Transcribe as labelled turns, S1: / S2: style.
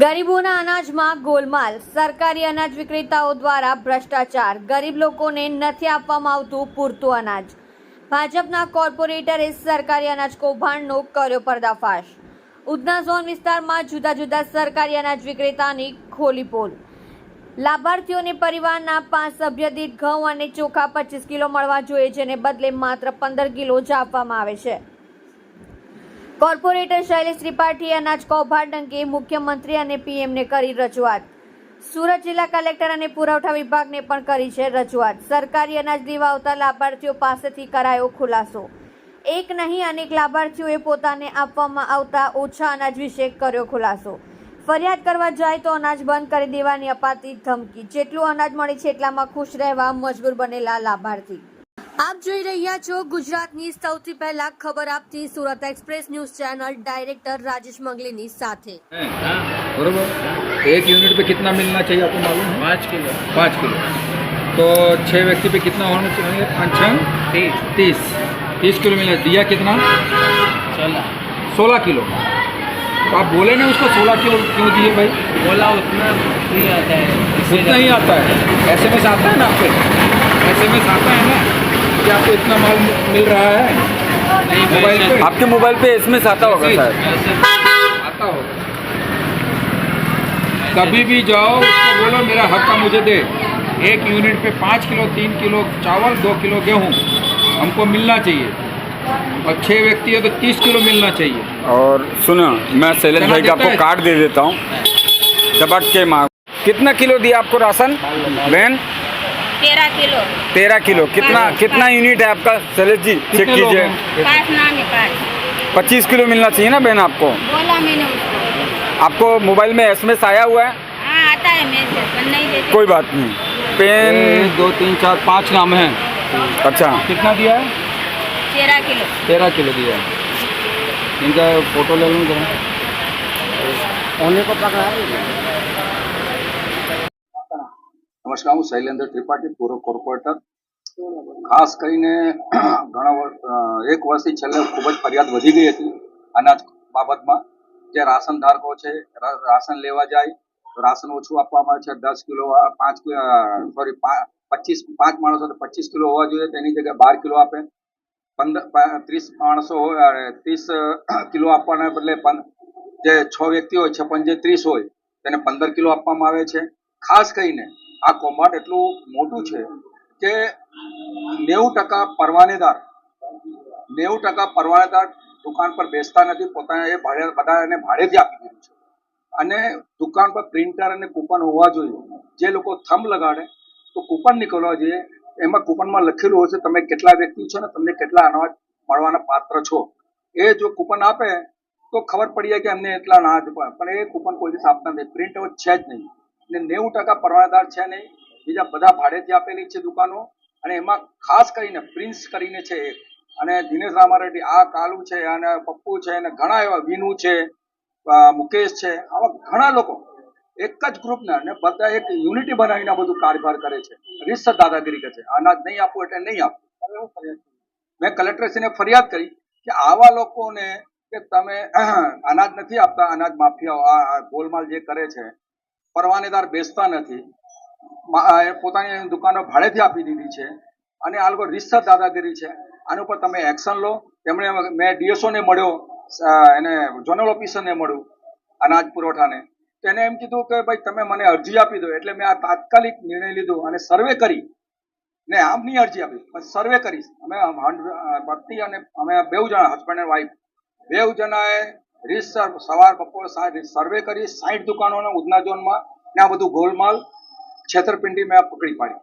S1: ગરીબોના અનાજમાં ગોલમાલ. સરકારી અનાજ વિક્રેતાઓ દ્વારા ભ્રષ્ટાચાર. ગરીબ લોકોને નથી આપવામાં આવતું પૂરતું અનાજ. ભાજપના કોર્પોરેટરે સરકારી અનાજ કૌભાંડનો કર્યો પર્દાફાશ. ઉધના ઝોન વિસ્તારમાં જુદા જુદા સરકારી અનાજ વિક્રેતાની ખોલી પોલ. લાભાર્થીઓને પરિવારના પાંચ સભ્ય દીઠ ઘઉં અને ચોખા પચીસ કિલો મળવા જોઈએ, જેને બદલે માત્ર પંદર કિલો જ આપવામાં આવે છે. કોર્પોરેટર શૈલેષ ત્રિપાઠીએ અનાજ કૌભાંડ અંગે મુખ્યમંત્રી અને પીએમને કરી રજૂઆત. સુરત જિલ્લા કલેક્ટર અને પુરવઠા વિભાગને પણ કરી છે રજૂઆત. સરકારી અનાજ દેવા આવતા લાભાર્થીઓ પાસેથી કરાયો ખુલાસો. એક નહીં, અનેક લાભાર્થીઓએ પોતાને આપવામાં આવતા ઓછા અનાજ વિશે કર્યો ખુલાસો. ફરિયાદ કરવા જાય તો અનાજ બંધ કરી દેવાની અપાતી ધમકી. જેટલું અનાજ મળે છે એટલામાં ખુશ રહેવા મજબૂર બનેલા લાભાર્થી. આપ જોઈ રહ્યા છો ગુજરાતની સૌથી પહેલા ખબર આપતી Surat express news channel director Rajesh મંગલીની સાથે
S2: बरोबर एक यूनिट पे कितना मिलना चाहिए आपको मालूम है
S3: पाँच किलो
S2: पाँच किलो तो छः व्यक्ति पे कितना होना चाहिए पाँच छः
S3: तीस
S2: तीस तीस किलो मिला दिया कितना
S3: चला
S2: सोलह किलो तो आप बोले ना उसको सोलह किलो क्यों दिए भाई
S3: बोला उतना नहीं आता है इससे
S2: उतना ही आता है एस एम एस आता है ना आपके एस एम एस आता है ना कि आपको इतना माल मिल रहा है? मोबाइल पे?
S4: आपके मोबाइल पे एसएमएस आता होगा
S2: ऐसे आता होगा। कभी भी जाओ उसको बोलो मेरा हक का मुझे दे। एक यूनिट पे पाँच किलो तीन किलो चावल दो किलो गेहूँ। हमको मिलना चाहिए। और छः व्यक्ति है तो तीस किलो मिलना चाहिए।
S4: और सुनो मैं शैलेश भाई को आपको कार्ड दे देता हूँ। दबट के माँ कितना किलो दिया आपको राशन? बहन?
S5: तेरह किलो।
S4: तेरह किलो। कितना कितना यूनिट है आपका? शैलेश जी चेक कीजिए।
S5: पाँच नाम है पाँच।
S4: पच्चीस किलो मिलना चाहिए ना बहन आपको?
S5: बोला मैंने
S4: आपको मोबाइल में एसएमएस आया हुआ है?
S5: हाँ आता है मैसेज नहीं देते।
S4: कोई बात नहीं। पेन
S2: दो तीन चार पाँच नाम है।
S4: अच्छा।
S2: कितना दिया है?
S5: तेरह किलो।
S2: तेरह किलो दिया है। इनका फ़ोटो ले लूँ जरा। નમસ્કાર હું શૈલેન્દ્ર ત્રિપાઠી, પૂર્વ કોર્પોરેટર. ખાસ કરીને ઘણા એક વર્ષથી છેલ્લે ખૂબ જ ફરિયાદ વધી ગઈ હતી અનાજ બાબતમાં જે રાશન ધારકો છે રાશન લેવા જાય રાશન ઓછું આપવામાં આવે છે, દસ કિલો પાંચ સોરી પચીસ, પાંચ માણસો તો પચીસ કિલો હોવા જોઈએ, તેની જગ્યાએ બાર કિલો આપે. પંદર ત્રીસ માણસો હોય ત્રીસ કિલો આપવાના બદલે જે છ વ્યક્તિ હોય, છપ્પન જે ત્રીસ હોય, તેને પંદર કિલો આપવામાં આવે છે. ખાસ કરીને આ કૌભાંડ એટલું મોટું છે કે નેવું ટકા પરવાનેદાર, નેવું ટકા પરવાનેદાર દુકાન પર બેસતા નથી, પોતાને એ ભાડે, બધાને ભાડેથી આપી દીધું છે. અને દુકાન પર પ્રિન્ટર અને કૂપન હોવા જોઈએ. જે લોકો થંભ લગાડે, તો કૂપન નીકળવા જોઈએ. એમાં કૂપનમાં લખેલું હશે તમે કેટલા વ્યક્તિ છો ને તમને કેટલા અનાજ મળવાના પાત્ર છો? એ જો કૂપન આપે, તો ખબર પડી જાય કે અમને એટલા અનાજ પણ એ કૂપન કોઈ દિવસ આપતા નથી. પ્રિન્ટ છે જ નહીં. ને નેવું ટકા પરવાનાદાર છે નહીં. બીજા બધા ભાડેથી આપેલી છે દુકાનો. અને એમાં ખાસ કરીને પ્રિન્સ કરીને છે એક. અને દિનેશ રામારેડ્ડી આ કાલુ છે અને પપ્પુ છે અને ઘણા એવા વિનુ છે મુકેશ છે. આવા ઘણા લોકો એક જ ગ્રુપના અને બધા એક યુનિટી બનાવીને બધું કારભાર કરે છે. રીત દાદાગીરી કરે છે. અનાજ નહીં આપવું એટલે નહીં આપવું મેં કલેક્ટરશ્રીને ફરિયાદ કરી કે આવા લોકોને કે તમે અનાજ નથી આપતા અનાજ માફિયાઓ આ ગોલમાલ જે કરે છે પરવાનેદાર બેસતા નથી. પોતાની દુકાનો ભાડેથી આપી દીધી છે અને આ લોકો રીતસર દાદાગીરી છે. આની ઉપર તમે એક્શન લો. તેમણે મેં ડીએસઓ ને મળ્યો એને ઝોનલ ઓફિસરને મળ્યું અનાજ પુરવઠાને. તો એને એમ કીધું કે ભાઈ તમે મને અરજી આપી દો. એટલે મેં આ તાત્કાલિક નિર્ણય લીધો અને સર્વે કરી. ને આમની અરજી આપી. પણ સર્વે કરીશ અમે હંડ- અ, પતિ અને અમે બેઉ જણા હસબન્ડ એન્ડ વાઈફ બેઉ જણાએ રીતસર સવાર, બપોર, સાંજ, સર્વે કરી સાઠ દુકાનોને ઉધના ઝોનમાં ને આ બધું ગોલમાલ છેતરપિંડી મેં પકડી પાડી.